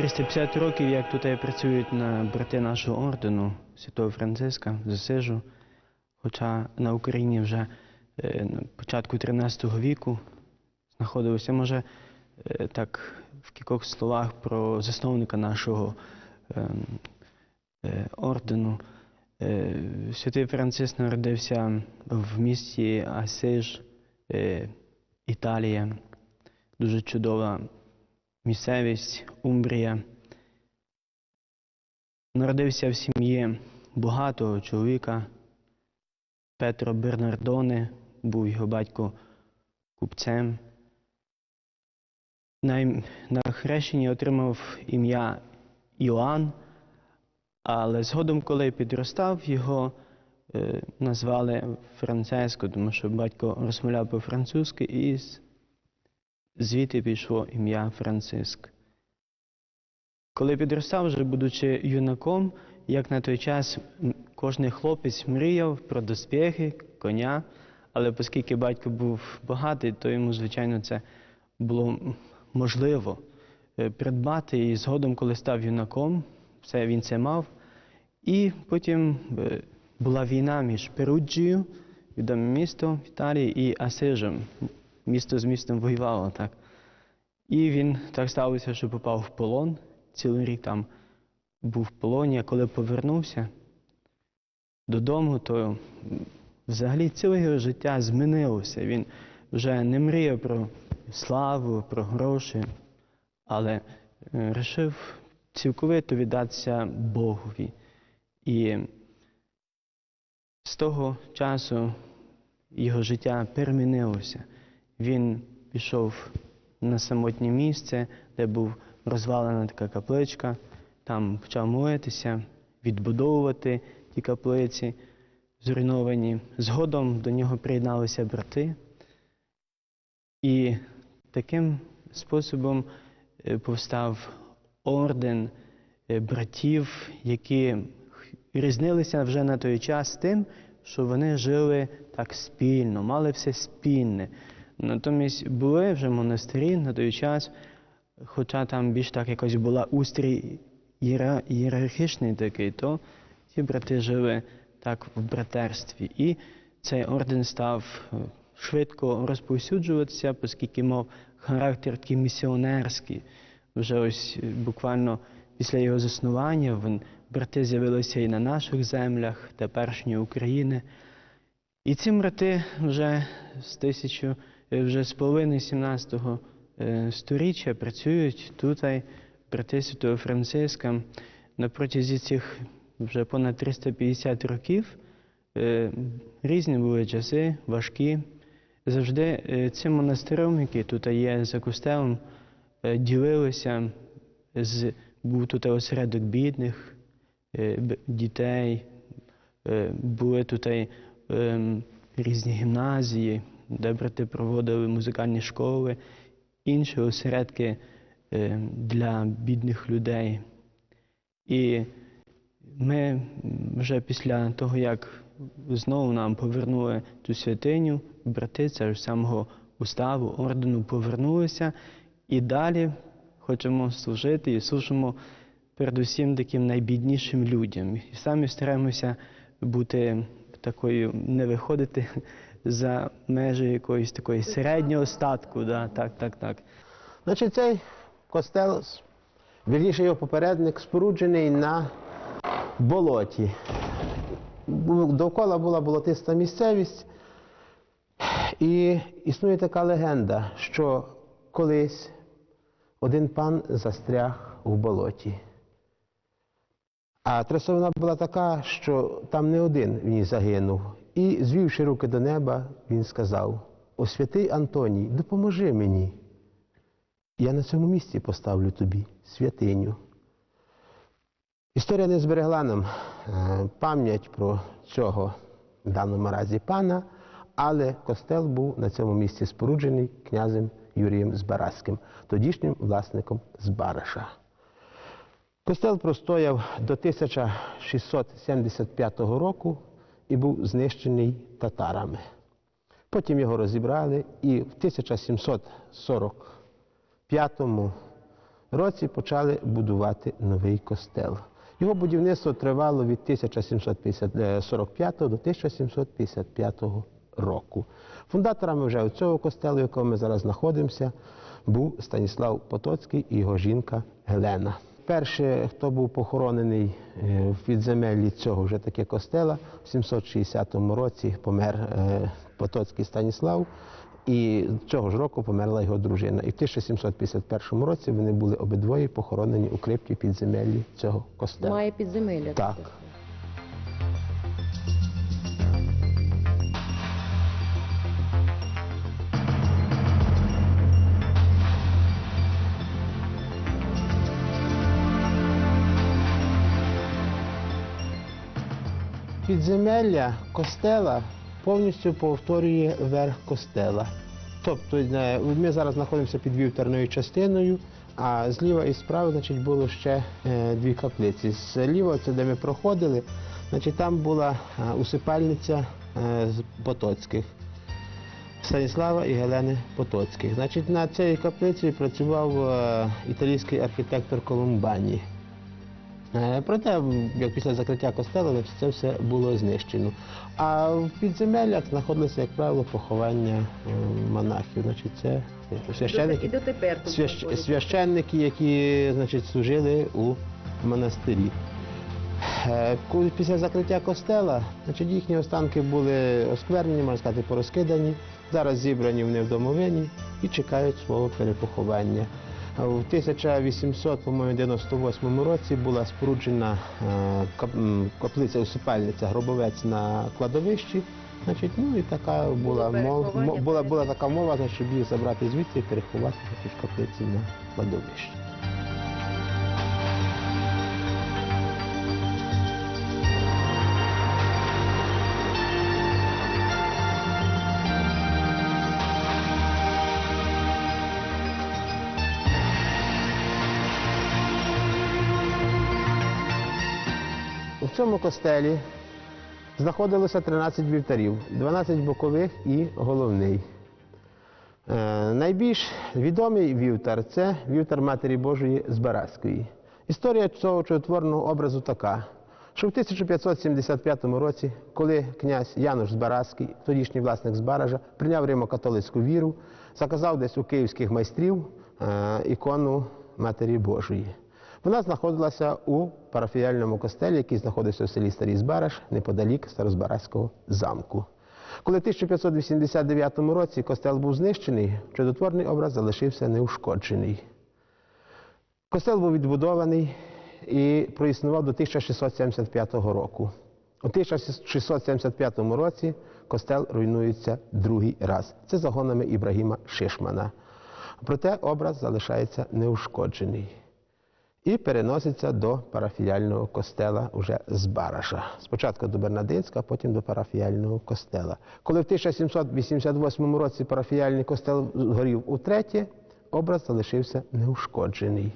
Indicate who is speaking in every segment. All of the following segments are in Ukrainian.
Speaker 1: 350 років, як тут працюють на брати нашого ордену Святого Франциска з Асижу. Хоча на Україні вже е, на початку 13 віку знаходилося, може, е, так в кількох словах про засновника нашого ем, е, ордену. Святий Франциск народився в місті Асиж, Італія. Дуже чудова місцевість Умбрія. Народився в сім'ї багатого чоловіка. Петро Бернардоне, був його батько купцем. На, хрещенні отримав ім'я Іоанн, але згодом, коли підростав, його е, назвали Франциско, тому що батько розмовляв по-французьки, і звідти пішло ім'я Франциск. Коли підростав, вже будучи юнаком, як на той час кожний хлопець мріяв про доспіхи, коня, але оскільки батько був багатий, то йому, звичайно, це було можливо е, придбати. І згодом, коли став юнаком, все він це мав. І потім е, була війна між Перуджією, відоме місто в Італії, і Асижем. Місто з містом воювало так. І він так сталося, що попав в полон. Цілий рік там був в полоні, а коли повернувся додому, то взагалі ціле його життя змінилося. Він вже не мріяв про славу, про гроші, але вирішив цілковито віддатися Богові. І з того часу його життя перемінилося. Він пішов на самотнє місце, де був розвалена така капличка, там почав молитися, відбудовувати ті каплиці зруйновані. Згодом до нього приєдналися брати. І таким способом е, повстав орден е, братів, які різнилися вже на той час тим, що вони жили так спільно, мали все спільне. Натомість були вже монастирі на той час, хоча там більш так якось була устрій ієра- ієрархічний такий, то ті брати жили так в братерстві. І цей орден став е, швидко розповсюджуватися, оскільки мав характер такий місіонерський. Вже ось е, буквально після його заснування він, брати з'явилися і на наших землях, теперішньої України. І ці брати вже з тисячу, вже з половини 17-го е, сторіччя працюють тут, брати Святого Франциска. На протязі цих вже понад 350 років е, різні були часи, важкі. Завжди е, цим монастирем, який тут є за костелом, е, ділилися з був тут осередок бідних, е, дітей, е, були тут різні гімназії, де брати проводили музикальні школи, інші осередки е, для бідних людей. І ми вже після того, як знову нам повернули цю святиню, брати ж самого уставу, ордену повернулися і далі хочемо служити і служимо передусім таким найбіднішим людям. І самі стараємося бути такою, не виходити за межі якоїсь такої середнього статку. Да, так, так, так.
Speaker 2: Значить, цей костел, вірніше його попередник, споруджений на болоті. Довкола була болотиста місцевість, і існує така легенда, що колись один пан застряг у болоті. А трясовина була така, що там не один в ній загинув. І, звівши руки до неба, він сказав: О святий Антоній, допоможи мені. Я на цьому місці поставлю тобі святиню. Історія не зберегла нам е, пам'ять про цього в даному разі пана, але костел був на цьому місці споруджений князем Юрієм Збаразьким, тодішнім власником Збараша. Костел простояв до 1675 року і був знищений татарами. Потім його розібрали і в 1745 році почали будувати новий костел. Його будівництво тривало від 1745 до 1755 року. Фундаторами вже цього костелу, в якому ми зараз знаходимося, був Станіслав Потоцький і його жінка Гелена. Перший, хто був похоронений е, в підземеллі цього вже таки костела, в 760 році помер е, Потоцький Станіслав, і цього ж року померла його дружина. І в 1751 році вони були обидвоє похоронені у крипті підземеллі цього костела.
Speaker 3: Має підземелля.
Speaker 2: Так. Підземелля костела повністю повторює верх костела. Тобто е, ми зараз знаходимося під вівтарною частиною, а зліва і справа значить, було ще е, дві каплиці. Зліва, це де ми проходили, значить, там була е, усипальниця з Потоцьких. Станіслава і Гелени Потоцьких. Значить, на цій каплиці працював італійський архітектор Колумбані. Е, Проте, як після закриття костелу, це все було знищено. А в підземеллях знаходилися, як правило, поховання е, монахів. Значить, це священники,
Speaker 3: дотепер
Speaker 2: свящ- священники, які значить, служили у монастирі. Е, Після закриття костела значить, їхні останки були осквернені, можна сказати, порозкидані. Зараз зібрані вони в домовині і чекають свого перепоховання. В 1898 році була споруджена е, кап- м, каплиця-усипальниця, гробовець на кладовищі. Значить, ну і така була,
Speaker 3: мова
Speaker 2: мо- була, була така мова, щоб їх забрати звідси і переховати в каплиці на кладовищі. У цьому костелі знаходилося 13 вівтарів, 12 бокових і головний. Е, найбільш відомий вівтар це вівтар Матері Божої з Барацької. Історія цього чудотворного образу така, що в 1575 році, коли князь Януш Збаразький, тодішній власник Збаража, прийняв римо-католицьку віру, заказав десь у київських майстрів е, ікону Матері Божої. Вона знаходилася у парафіяльному костелі, який знаходився в селі Старий Збараж, неподалік Старозбаразького замку. Коли в 1589 році костел був знищений, чудотворний образ залишився неушкоджений. Костел був відбудований і проіснував до 1675 року. У 1675 році костел руйнується другий раз. Це загонами Ібрагіма Шишмана. Проте образ залишається неушкоджений і переноситься до парафіяльного костела уже з Бараша. Спочатку до Бернадинська, потім до парафіяльного костела. Коли в 1788 році парафіяльний костел згорів утретє, образ залишився неушкоджений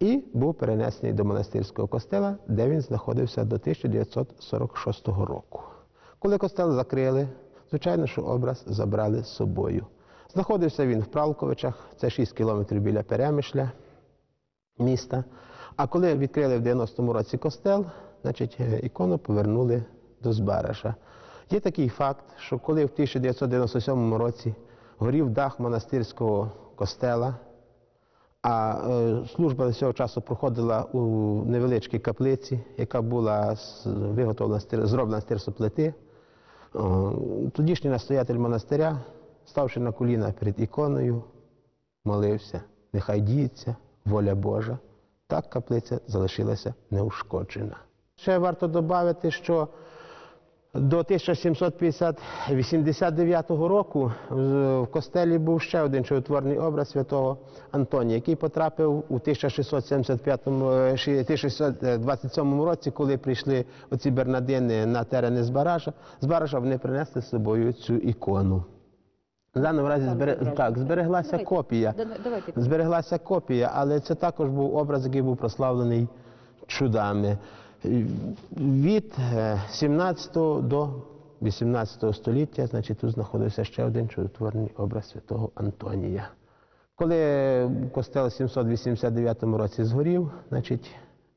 Speaker 2: і був перенесений до монастирського костела, де він знаходився до 1946 року. Коли костел закрили, звичайно, що образ забрали з собою. Знаходився він в Пралковичах, це 6 кілометрів біля Перемишля міста. А коли відкрили в 90-му році костел, значить е, ікону повернули до Збараша. Є такий факт, що коли в 1997 році горів дах монастирського костела, а е, служба з цього часу проходила у невеличкій каплиці, яка була виготовлена зроблена з тирсоплити, тодішній настоятель монастиря, ставши на коліна перед іконою, молився, нехай діється воля Божа. Так каплиця залишилася неушкоджена. Ще варто додати, що до 1789 року в костелі був ще один чудотворний образ святого Антонія, який потрапив у 1675 е, 1627 році, коли прийшли оці бернадини на терени Збаража. З Баража вони принесли з собою цю ікону. В даному разі збере... так, збереглася
Speaker 3: Давайте.
Speaker 2: копія.
Speaker 3: Давайте.
Speaker 2: Збереглася копія, але це також був образ, який був прославлений чудами. Від е, 17 до 18 століття, значить, тут знаходився ще один чудотворний образ святого Антонія. Коли костел в 789 році згорів, значить,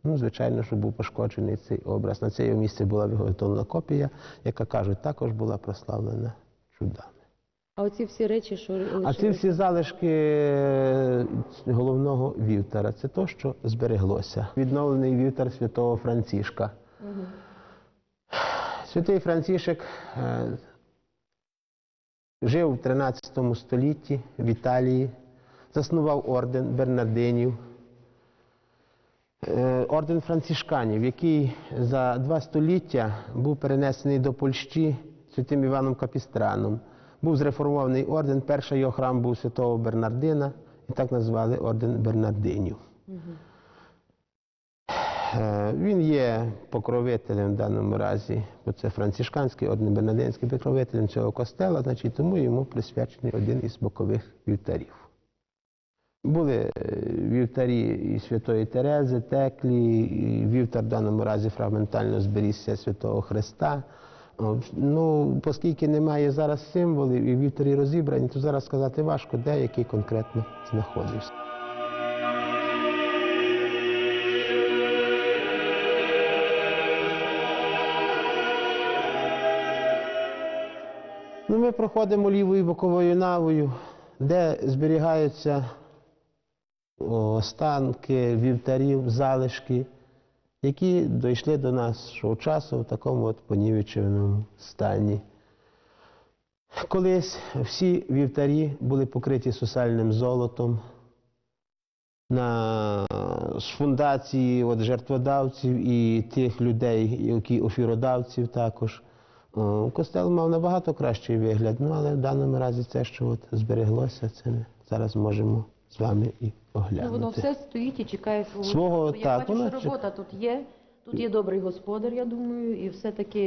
Speaker 2: ну, звичайно, що був пошкоджений цей образ. На це його місце була виготовлена копія, яка кажуть, також була прославлена чудами.
Speaker 3: А оці всі речі, що
Speaker 2: А ці всі залишки е, головного вівтара це то, що збереглося. Відновлений вівтар святого Францішка. Святий Францішек е, жив в 13 столітті в Італії, заснував орден Бернардинів. Е, Орден францишканів, який за два століття був перенесений до Польщі святим Іваном Капістраном. Був зреформований орден, перший його храм був святого Бернардина, і так назвали орден Бернардинів. Е, Він є покровителем в даному разі, бо це францишканський орден Бернардинський покровителем цього костела, значить тому йому присвячений один із бокових вівтарів. Були е, вівтарі і Святої Терези, Теклі, і вівтар в даному разі фрагментально зберігся Святого Христа. О, Ну, оскільки немає зараз символів і вівтарі розібрані, то зараз сказати важко, де який конкретно знаходився. Ну, ми проходимо лівою боковою навою, де зберігаються останки вівтарів, залишки, які дійшли до нашого часу в такому от понівеченому стані. Колись всі вівтарі були покриті сусальним золотом. На фундації от, жертводавців і тих людей, які офіродавців також. Костел мав набагато кращий вигляд, ну але в даному разі це, що от збереглося, це ми зараз можемо з вами і оглянути.
Speaker 3: Ну, воно все стоїть і чекає свого.
Speaker 2: Свого,
Speaker 3: часу. Я
Speaker 2: так,
Speaker 3: бачу,
Speaker 2: воно
Speaker 3: що робота тут є. Тут є добрий господар, я думаю, і все-таки,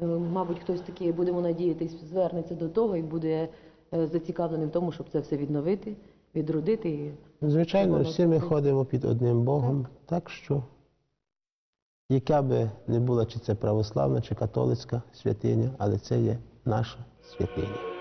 Speaker 3: е, мабуть, хтось такий, будемо надіятись, звернеться до того і буде е, зацікавлений в тому, щоб це все відновити, відродити. І
Speaker 2: Звичайно, всі ми ходимо під одним Богом, так що, яка би не була, чи це православна, чи католицька святиня, але це є наша святиня.